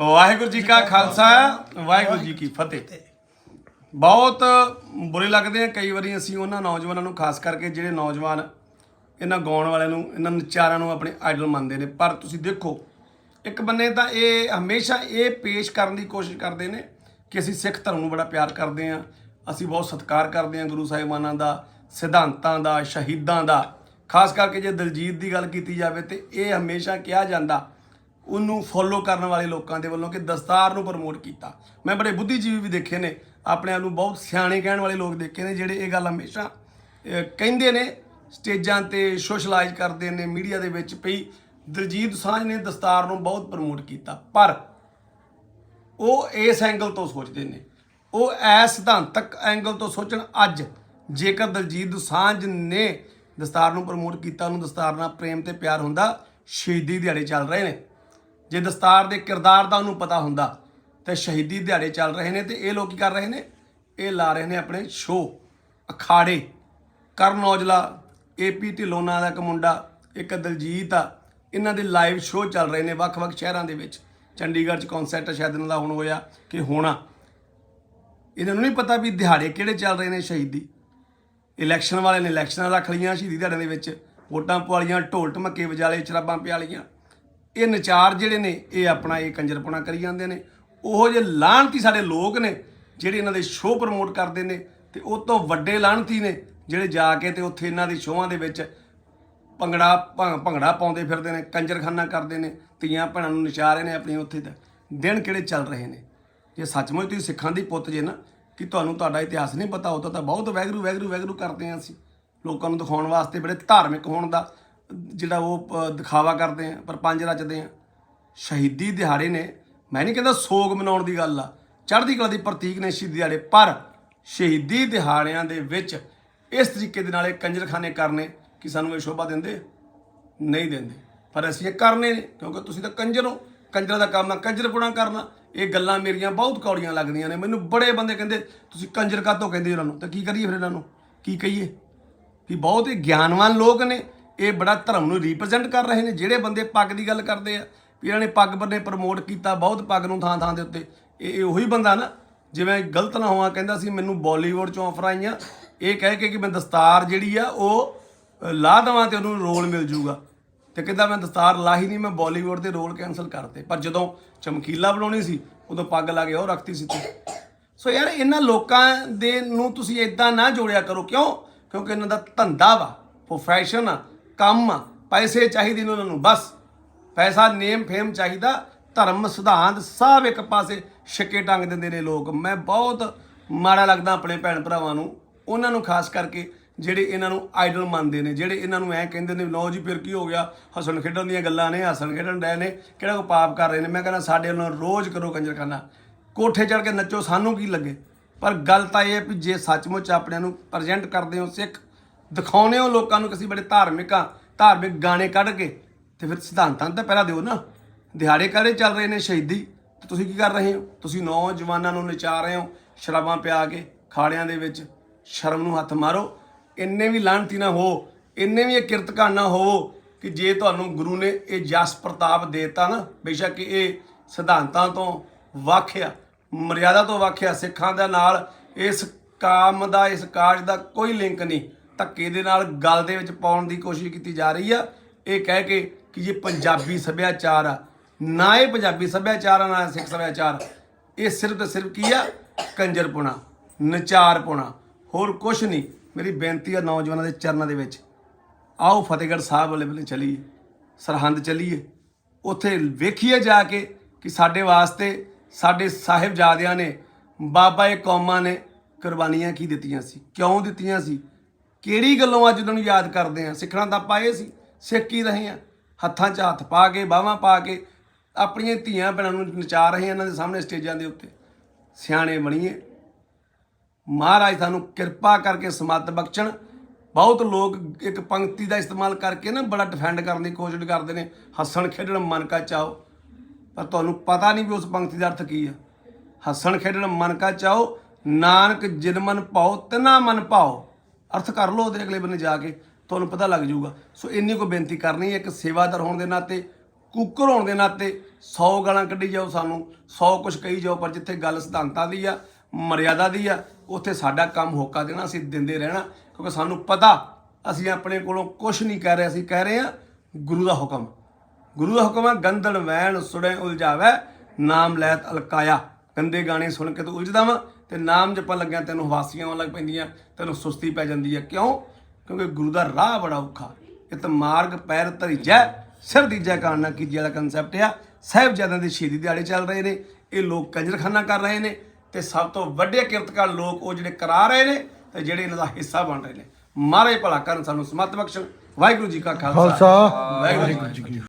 ਵਾਹਿਗੁਰੂ ਜੀ ਕਾ ਖਾਲਸਾ ਵਾਹਿਗੁਰੂ ਜੀ ਕੀ ਫਤਿਹ। ਬਹੁਤ ਬੁਰੇ ਲੱਗਦੇ ਆ ਕਈ ਵਾਰੀ ਅਸੀਂ ਉਹਨਾਂ ਨੌਜਵਾਨਾਂ ਨੂੰ ਖਾਸ ਕਰਕੇ ਜਿਹੜੇ ਨੌਜਵਾਨ ਇਹਨਾਂ ਗਾਉਣ ਵਾਲਿਆਂ ਨੂੰ ਇਹਨਾਂ ਨਚਾਰਾਂ ਨੂੰ ਆਪਣੇ ਆਈਡਲ ਮੰਨਦੇ ਨੇ। ਪਰ ਤੁਸੀਂ ਦੇਖੋ ਇੱਕ ਬੰਨੇ ਤਾਂ ਇਹ ਹਮੇਸ਼ਾ ਇਹ ਪੇਸ਼ ਕਰਨ ਦੀ ਕੋਸ਼ਿਸ਼ ਕਰਦੇ ਨੇ ਕਿ ਅਸੀਂ ਸਿੱਖ ਧਰਮ ਨੂੰ ਬੜਾ ਪਿਆਰ ਕਰਦੇ ਆ। ਅਸੀਂ ਬਹੁਤ ਸਤਿਕਾਰ ਕਰਦੇ ਆ ਗੁਰੂ ਸਾਹਿਬਾਨਾਂ ਦਾ ਸਿਧਾਂਤਾਂ ਦਾ ਸ਼ਹੀਦਾਂ ਦਾ। ਖਾਸ ਕਰਕੇ ਜੇ ਦਲਜੀਤ ਦੀ ਗੱਲ ਕੀਤੀ ਜਾਵੇ ਤੇ ਇਹ ਹਮੇਸ਼ਾ ਕਿਹਾ ਜਾਂਦਾ ਉਹਨੂੰ ਫੋਲੋ ਕਰਨ ਵਾਲੇ ਲੋਕਾਂ ਦੇ ਵੱਲੋਂ ਕਿ ਦਸਤਾਰ ਨੂੰ ਪ੍ਰਮੋਟ ਕੀਤਾ। ਮੈਂ ਬੜੇ ਬੁੱਧੀਜੀਵੀ ਵੀ ਦੇਖੇ ਨੇ, ਆਪਣੇ ਆਪ ਨੂੰ ਬਹੁਤ ਸਿਆਣੇ ਕਹਿਣ ਵਾਲੇ ਲੋਕ ਦੇਖੇ ਨੇ, ਜਿਹੜੇ ਇਹ ਗੱਲ ਹਮੇਸ਼ਾ ਕਹਿੰਦੇ ਨੇ, ਸਟੇਜਾਂ ਤੇ ਸੋਸ਼ਲਾਈਜ਼ ਕਰਦੇ ਨੇ ਮੀਡੀਆ ਦੇ ਵਿੱਚ ਪਈ ਦਲਜੀਤ ਸਾਂਝ ਨੇ ਦਸਤਾਰ ਨੂੰ ਬਹੁਤ ਪ੍ਰਮੋਟ ਕੀਤਾ। ਪਰ ਉਹ ਇਸ ਐਂਗਲ ਤੋਂ ਸੋਚਦੇ ਨੇ। ਉਹ ਐਸ ਸਿਧਾਂਤਕ ਐਂਗਲ ਤੋਂ ਸੋਚਣ ਅੱਜ, ਜੇਕਰ ਦਲਜੀਤ ਦੋਸਾਂਝ ਨੇ ਦਸਤਾਰ ਨੂੰ ਪ੍ਰਮੋਟ ਕੀਤਾ, ਉਹਨੂੰ ਦਸਤਾਰ ਨਾਲ ਪ੍ਰੇਮ ਤੇ ਪਿਆਰ ਹੁੰਦਾ, ਸ਼ਹੀਦੀ ਦਿਹਾੜੇ ਚੱਲ ਰਹੇ ਨੇ। ਜੇ ਦਸਤਾਰ ਦੇ ਕਿਰਦਾਰ ਦਾ ਉਹਨੂੰ ਪਤਾ ਹੁੰਦਾ, ਤੇ ਸ਼ਹੀਦੀ ਦਿਹਾੜੇ ਚੱਲ ਰਹੇ ਨੇ ਤੇ ਇਹ ਲੋਕ ਕੀ ਕਰ ਰਹੇ ਨੇ? ਇਹ ਲਾ ਰਹੇ ਨੇ ਆਪਣੇ ਸ਼ੋਅ। ਅਖਾੜੇ। ਕਰਨ ਔਜਲਾ ਏਪੀ ਢਿੱਲੋਂ ਨਾਂ ਦਾ ਇੱਕ ਮੁੰਡਾ, ਇੱਕ ਦਲਜੀਤ ਆ, ਇਹਨਾਂ ਦੇ ਲਾਈਵ ਸ਼ੋਅ ਚੱਲ ਰਹੇ ਨੇ ਵੱਖ-ਵੱਖ ਸ਼ਹਿਰਾਂ ਦੇ ਵਿੱਚ। ਚੰਡੀਗੜ੍ਹ 'ਚ ਕਨਸਰਟ ਸ਼ਾਇਦ ਇਹਨਾਂ ਦਾ ਹੁਣ ਹੋਇਆ ਕਿ ਹੋਣਾ। ਇਹਨਾਂ ਨੂੰ ਨਹੀਂ ਪਤਾ ਵੀ ਦਿਹਾੜੇ ਕਿਹੜੇ ਚੱਲ ਰਹੇ ਨੇ ਸ਼ਹੀਦੀ। ਇਲੈਕਸ਼ਨ ਵਾਲੇ ਨੇ ਇਲੈਕਸ਼ਨਾਂ ਰੱਖ ਲਈਆਂ ਸ਼ਹੀਦੀ ਦਿਹਾੜਿਆਂ ਦੇ ਵਿੱਚ। ਵੋਟਾਂ ਪਵਾਲੀਆਂ ਢੋਲ ਢਮੱਕੇ ਵਜਾਲੇ ਸ਼ਰਾਬਾਂ ਪਿਆਲੀਆਂ ਇਹ ਨਚਾਰ ਜਿਹੜੇ ਨੇ, ਇਹ ਆਪਣਾ ਇਹ ਕੰਜਰਪੁਣਾ ਕਰੀ ਜਾਂਦੇ ਨੇ। ਉਹੋ ਜਿਹੇ ਲਾਹਣਤੀ ਸਾਡੇ ਲੋਕ ਨੇ, ਜਿਹੜੇ ਇਹਨਾਂ ਦੇ ਸ਼ੋਅ ਪ੍ਰਮੋਟ ਕਰਦੇ ਨੇ ਤੇ ਉਹ ਤੋਂ ਵੱਡੇ ਲਾਹਣਤੀ ਨੇ, ਜਿਹੜੇ ਜਾ ਕੇ ਤੇ ਉੱਥੇ ਇਹਨਾਂ ਦੇ ਸ਼ੋਆਂ ਦੇ ਵਿੱਚ ਭੰਗੜਾ ਭੰ- ਭੰਗੜਾ ਪਾਉਂਦੇ ਫਿਰਦੇ ਨੇ, ਕੰਜਰਖਾਨਾ ਕਰਦੇ ਨੇ, ਧੀਆਂ ਭੈਣਾਂ ਨੂੰ ਨਚਾ ਰਹੇ ਨੇ ਆਪਣੀ ਉੱਥੇ ਤੇ। ਦਿਨ ਕਿਹੜੇ ਚੱਲ ਰਹੇ ਨੇ? ਜੇ ਸੱਚਮੁੱਚ ਤੁਸੀਂ ਸਿੱਖਾਂ ਦੀ ਪੁੱਤ ਜੇ ਨਾ, ਕਿ ਤੁਹਾਨੂੰ ਤੁਹਾਡਾ ਇਤਿਹਾਸ ਨਹੀਂ ਪਤਾ ਉਦੋਂ ਤਾਂ ਬਹੁਤ ਵੈਗਰੂ ਵੈਗਰੂ ਵੈਗਰੂ ਕਰਦੇ ਆ ਅਸੀਂ। ਲੋਕਾਂ ਨੂੰ ਦਿਖਾਉਣ ਵਾਸਤੇ ਬੜੇ ਧਾਰਮਿਕ ਹੋਣ ਦਾ ਜਿਹੜਾ ਉਹ ਅ, ਦਿਖਾਵਾ ਕਰਦੇ ਆ ਪਰ ਪੰਜ ਰਚਦੇ ਆ। ਸ਼ਹੀਦੀ ਦਿਹਾੜੇ ਨੇ। ਮੈਂ ਨਹੀਂ ਕਹਿੰਦਾ ਸੋਗ ਮਨਾਉਣ ਦੀ ਗੱਲ ਆ। ਚੜ੍ਹਦੀ ਕਲਾ ਦੀ ਪ੍ਰਤੀਕ ਨੇ ਸ਼ਹੀਦੀ ਦਿਹਾੜੇ। ਪਰ ਸ਼ਹੀਦੀ ਦਿਹਾੜਿਆਂ ਦੇ ਵਿੱਚ ਇਸ ਤਰੀਕੇ ਦੇ ਨਾਲ ਇਹ ਕੰਜਰਖਾਨੇ ਕਰਨੇ ਕਿ ਸਾਨੂੰ ਇਹ ਸ਼ੋਭਾ ਦਿੰਦੇ? ਨਹੀਂ ਦਿੰਦੇ। ਪਰ ਅਸੀਂ ਇਹ ਕਰਨੇ ਨੇ ਕਿਉਂਕਿ ਤੁਸੀਂ ਤਾਂ ਕੰਜਰ ਹੋ। ਕੰਜਰਾਂ ਦਾ ਕੰਮ ਆ ਕੰਜਰਪੁਣਾ ਕਰਨਾ। ਇਹ ਗੱਲਾਂ ਮੇਰੀਆਂ ਬਹੁਤ ਕੌੜੀਆਂ ਲੱਗਦੀਆਂ ਨੇ। ਮੈਨੂੰ ਬੜੇ ਬੰਦੇ ਕਹਿੰਦੇ ਤੁਸੀਂ ਕੰਜਰ ਕਾਤੋਂ ਕਹਿੰਦੇ ਉਹਨਾਂ ਨੂੰ? ਤਾਂ ਕੀ ਕਰੀਏ ਫਿਰ ਇਹਨਾਂ ਨੂੰ? ਕੀ ਕਹੀਏ? ਕਿ ਬਹੁਤ ਹੀ ਗਿਆਨਵਾਨ ਲੋਕ ਨੇ। ਇਹ ਬੜਾ ਧਰਮ ਨੂੰ ਰਿਪਰੈਜ਼ੈਂਟ ਕਰ ਰਹੇ ਨੇ ਜਿਹੜੇ ਬੰਦੇ ਪੱਗ ਦੀ ਗੱਲ ਕਰਦੇ ਆ ਵੀ ਇਹਨਾਂ ਨੇ ਪੱਗ ਬੰਨੇ ਪ੍ਰਮੋਟ ਕੀਤਾ ਬਹੁਤ ਪੱਗ ਨੂੰ ਥਾਂ ਥਾਂ ਦੇ ਉੱਤੇ। ਇਹ ਇਹ ਉਹੀ ਬੰਦਾ ਨਾ ਜਿਵੇਂ ਗਲਤ ਨਾ ਹੋਵਾਂ ਕਹਿੰਦਾ ਸੀ ਮੈਨੂੰ ਬਾਲੀਵੁੱਡ ਚੋਂ ਆਫਰ ਆਈਆਂ ਇਹ ਕਹਿ ਕੇ ਕਿ ਮੈਂ ਦਸਤਾਰ ਜਿਹੜੀ ਆ ਉਹ ਅ, ਲਾ ਦੇਵਾਂ ਤੇ ਉਹਨੂੰ ਰੋਲ ਮਿਲ ਜੂਗਾ। ਤੇ ਕਹਿੰਦਾ ਮੈਂ ਦਸਤਾਰ ਲਾਹੀ ਨਹੀਂ ਮੈਂ ਬਾਲੀਵੁੱਡ ਦੇ ਰੋਲ ਕੈਨਸਲ ਕਰਤੇ। ਪਰ ਜਦੋਂ ਚਮਕੀਲਾ ਬਣਾਉਣੀ ਸੀ ਉਦੋਂ ਪੱਗ ਲਾ ਕੇ ਉਹ ਰੱਖਤੀ ਸੀ ਤੇ। ਸੋ ਯਾਰ ਇਹਨਾਂ ਲੋਕਾਂ ਦੇ ਨੂੰ ਤੁਸੀਂ ਇਦਾਂ ਨਾ ਜੋੜਿਆ ਕਰੋ। ਕਿਉਂ? ਕਿਉਂਕਿ ਇਹਨਾਂ ਦਾ ਧੰਦਾ ਵਾ ਪ੍ਰੋਫੈਸ਼ਨ ਆ। ਕੰਮ ਪੈਸੇ ਚਾਹੀਦੇ ਨੇ ਉਹਨਾਂ ਨੂੰ, ਬਸ। ਪੈਸਾ, ਨੇਮ, ਫੇਮ ਚਾਹੀਦਾ, ਧਰਮ, ਸਿਧਾਂਤ, ਸਭ ਇੱਕ ਪਾਸੇ ਛੱਕੇ ਟੰਗ ਦਿੰਦੇ ਨੇ ਲੋਕ। ਮੈਂ ਬਹੁਤ ਮਾੜਾ ਲੱਗਦਾ ਆਪਣੇ ਭੈਣ ਭਰਾਵਾਂ ਨੂੰ, ਉਹਨਾਂ ਨੂੰ ਖਾਸ ਕਰਕੇ ਜਿਹੜੇ ਇਹਨਾਂ ਨੂੰ ਆਈਡਲ ਮੰਨਦੇ ਨੇ, ਜਿਹੜੇ ਇਹਨਾਂ ਨੂੰ ਐ ਕਹਿੰਦੇ ਨੇ ਲੋ ਜੀ, ਫਿਰ ਕੀ ਹੋ ਗਿਆ? ਹੱਸਣ ਖੇਡਣ ਦੀਆਂ ਗੱਲਾਂ ਨੇ, ਹੱਸਣ ਖੇਡਣ ਡੈ ਨੇ, ਕਿਹੜਾ ਕੋ ਪਾਪ ਕਰ ਰਹੇ ਨੇ? ਮੈਂ ਕਹਿੰਦਾ, ਸਾਡੇ ਵੱਲੋਂ ਰੋਜ਼ ਕਰੋ ਕੰਜਰ ਕੰਜਰਖਾਨਾ। ਕੋਠੇ ਚੜ ਕੇ ਨੱਚੋ, ਸਾਨੂੰ ਕੀ ਲੱਗੇ? ਪਰ ਗੱਲ ਤਾਂ ਇਹ ਹੈ ਵੀ ਜੇ ਸੱਚਮੁੱਚ ਆਪਣਿਆਂ ਨੂੰ ਪ੍ਰੈਜ਼ੈਂਟ ਕਰਦੇ ਹੋ ਸਿੱਖ ਦਿਖਾਉਨੇ ਹੋ ਲੋਕਾਂ ਨੂੰ ਕਿ ਅਸੀਂ ਬੜੇ ਧਾਰਮਿਕ ਆ, ਧਾਰਮਿਕ ਗਾਣੇ ਕੱਢ ਕੇ ਤੇ ਫਿਰ ਸਿਧਾਂਤਾਂ ਨੂੰ ਤਾਂ ਪਹਿਲਾਂ ਦਿਓ ਨਾ। ਦਿਹਾੜੇ ਕਾਹਦੇ ਚੱਲ ਰਹੇ ਨੇ ਸ਼ਹੀਦੀ? ਤੇ ਤੁਸੀਂ ਕੀ ਕਰ ਰਹੇ ਹੋ? ਤੁਸੀਂ ਨੌਜਵਾਨਾਂ ਨੂੰ ਨਚਾ ਰਹੇ ਹੋ, ਸ਼ਰਾਬਾਂ ਪਿਆ ਕੇ, ਖਾੜਿਆਂ ਦੇ ਵਿੱਚ ਸ਼ਰਮ ਨੂੰ ਹੱਥ ਮਾਰੋ। ਇੰਨੇ ਵੀ ਲਾਂਤੀ ਨਾ ਹੋ, ਇੰਨੇ ਵੀ ਇਹ ਕਿਰਤਕਾਨ ਨਾ ਹੋਵੋ ਕਿ ਜੇ ਤੁਹਾਨੂੰ ਗੁਰੂ ਨੇ ਇਹ ਜਸ ਪ੍ਰਤਾਪ ਦੇਤਾ ਨਾ, ਬੇਸ਼ੱਕ ਇਹ ਸਿਧਾਂਤਾਂ ਤੋਂ ਵੱਖ ਆ ਮਰਿਆਦਾ ਤੋਂ ਵੱਖ ਆ ਸਿੱਖਾਂ ਦੇ ਨਾਲ ਇਸ ਕਾਮ ਦਾ, ਇਸ ਕਾਜ ਦਾ ਕੋਈ ਲਿੰਕ ਨਹੀਂ। ਧੱਕੇ ਦੇ ਨਾਲ ਗੱਲ ਦੇ ਵਿੱਚ ਪਾਉਣ ਦੀ ਕੋਸ਼ਿਸ਼ ਕੀਤੀ ਜਾ ਰਹੀ ਆ। ਇਹ ਕਹਿ ਕੇ ਕਿ ਇਹ ਪੰਜਾਬੀ ਸੱਭਿਆਚਾਰ ਆ। ਨਾ ਇਹ ਪੰਜਾਬੀ ਸੱਭਿਆਚਾਰ ਆ, ਨਾ ਸਿੱਖ ਸੱਭਿਆਚਾਰ। ਇਹ ਸਿਰਫ ਤੇ ਸਿਰਫ ਕੀ ਆ? ਕੰਜਰਪੁਣਾ ਨਚਾਰਪੁਣਾ ਹੋਰ ਕੁਛ ਨਹੀਂ। ਮੇਰੀ ਬੇਨਤੀ ਆ ਨੌਜਵਾਨਾਂ ਦੇ ਚਰਨਾਂ ਦੇ ਵਿੱਚ। ਆਓ ਫਤਿਹਗੜ੍ਹ ਸਾਹਿਬ ਵਾਲੇ ਬੰਨੇ ਚਲੀਏ, ਸਰਹੰਦ ਚਲੀਏ। ਉੱਥੇ ਵੇਖੀਏ ਜਾ ਕੇ ਕਿ ਸਾਡੇ ਵਾਸਤੇ ਸਾਡੇ ਸਾਹਿਬਜ਼ਾਦਿਆਂ ਨੇ, ਬਾਬਾ ਏ ਕੌਮਾਂ ਨੇ ਕੁਰਬਾਨੀਆਂ ਕੀ ਦਿੱਤੀਆਂ ਸੀ, ਕਿਉਂ ਦਿੱਤੀਆਂ ਸੀ? ਕਿਹੜੀ ਗੱਲੋਂ ਅੱਜ ਉਹਨਾਂ ਨੂੰ ਯਾਦ ਕਰਦੇ ਆ? ਸਿੱਖਣਾ ਤਾਂ ਆਪਾਂ ਇਹ ਸੀ, ਸਿੱਖ ਹੀ ਰਹੇ ਆ। ਹੱਥਾਂ 'ਚ ਹੱਥ ਪਾ ਕੇ, ਬਾਹਾਂ ਪਾ ਕੇ, ਆਪਣੀਆਂ ਧੀਆਂ ਭੈਣਾਂ ਨੂੰ ਨਚਾ ਰਹੇ ਆ ਇਹਨਾਂ ਦੇ ਸਾਹਮਣੇ ਸਟੇਜਾਂ ਦੇ ਉੱਤੇ। ਸਿਆਣੇ ਬਣੀਏ। ਮਹਾਰਾਜ ਤੁਹਾਨੂੰ ਕਿਰਪਾ ਕਰਕੇ ਸਮੱਤ ਬਖਸ਼ਣ। ਬਹੁਤ ਲੋਕ ਇੱਕ ਪੰਕਤੀ ਦਾ ਇਸਤੇਮਾਲ ਕਰਕੇ ਨਾ ਬੜਾ ਡਿਫੈਂਡ ਕਰਨ ਦੀ ਕੋਸ਼ਿਸ਼ ਕਰਦੇ ਨੇ। ਹੱਸਣ ਖੇਡਣ ਮਨ ਕਾ ਚਾਓ। ਪਰ ਤੁਹਾਨੂੰ ਪਤਾ ਨਹੀਂ ਵੀ ਉਸ ਪੰਕਤੀ ਦਾ ਅਰਥ ਕੀ ਆ। ਹੱਸਣ ਖੇਡਣ ਮਨ ਕਾ ਚਾਓ। ਨਾਨਕ ਜਿਨ ਮਨ ਪਾਓ, ਤਿਨਾ ਮਨ ਪਾਓ। ਅਰਥ ਕਰ ਲਓ ਉਹਦੇ ਅਗਲੇ ਬੰਨੇ ਜਾ ਕੇ, ਤੁਹਾਨੂੰ ਪਤਾ ਲੱਗ ਜਾਊਗਾ। ਸੋ ਇੰਨੀ ਕੋ ਬੇਨਤੀ ਕਰਨੀ ਹੈ, ਇੱਕ ਸੇਵਾਦਾਰ ਹੋਣ ਦੇ ਨਾਤੇ, ਕੁੱਕਰ ਹੋਣ ਦੇ ਨਾਤੇ 100 ਗਾਲਾਂ ਕੱਢੀ ਜਾਓ ਸਾਨੂੰ 100 ਕੁਝ ਕਹੀ ਜਾਓ, ਪਰ ਜਿੱਥੇ ਗੱਲ ਸਿਧਾਂਤਾਂ ਦੀ ਆ, ਮਰਿਆਦਾ ਦੀ ਆ, ਉੱਥੇ ਸਾਡਾ ਕੰਮ ਹੋਕਾ ਦੇਣਾ, ਅਸੀਂ ਦਿੰਦੇ ਰਹਿਣਾ, ਕਿਉਂਕਿ ਸਾਨੂੰ ਪਤਾ ਅਸੀਂ ਆਪਣੇ ਕੋਲੋਂ ਕੁਝ ਨਹੀਂ ਕਹਿ ਰਹੇ, ਅਸੀਂ ਕਹਿ ਰਹੇ ਆ ਗੁਰੂ ਦਾ ਹੁਕਮ। ਗੁਰੂ ਦਾ ਹੁਕਮ ਹੈ ਗੰਦਣ ਵੈਣ ਸੁੜੇ ਉਲਝਾਵੇ, ਨਾਮ ਲੈਤ ਅਲਕਾਇਆ। ਗੰਦੇ ਗਾਣੇ ਸੁਣ ਕੇ ਤੂੰ ਉਲਝਦਾ ਵਾ, ਤੇ ਨਾਮ ਜਪਣ ਲੱਗਿਆ ਤੈਨੂੰ ਹਵਾਸੀਆਂ ਆਉਣ ਲੱਗ ਪੈਂਦੀਆਂ। ਤੈਨੂੰ ਸੁਸਤੀ ਪੈ ਜਾਂਦੀ ਹੈ। ਕਿਉਂ? ਕਿਉਂਕਿ ਗੁਰੂ ਦਾ ਰਾਹ ਬੜਾ ਔਖਾ। ਇਤ ਮਾਰਗ ਪੈਰ ਧਰਿਜੈ ਸਿਰ ਦੀਜੈ ਕਾਣਾ ਕੀ ਜਿਹੜਾ ਕਨਸੈਪਟ ਆ। ਸਾਹਿਬਜ਼ਾਦਿਆਂ ਦੇ ਸ਼ਹੀਦੀ ਦਿਹਾੜੇ ਚੱਲ ਰਹੇ ਨੇ ਇਹ ਲੋਕ ਕੰਜਰਖਾਨਾ ਕਰ ਰਹੇ ਨੇ ਤੇ ਸਭ ਤੋਂ ਵੱਡੇ ਕਿਰਤਕਾਰ ਲੋਕ ਉਹ ਜਿਹੜੇ ਕਰਾ ਰਹੇ ਨੇ ਤੇ ਜਿਹੜੇ ਇਹਨਾਂ ਦਾ ਹਿੱਸਾ ਬਣ ਰਹੇ ਨੇ। ਮਾਰੇ ਭਲਾ ਕਰਨ ਸਾਨੂੰ ਸਮਤ ਬਖਸ਼ਣ। ਵਾਹਿਗੁਰੂ ਜੀ ਕਾ ਖਾਲਸਾ। ਖਾਲਸਾ। ਵਾਹਿਗੁਰੂ ਜੀ ਕੀ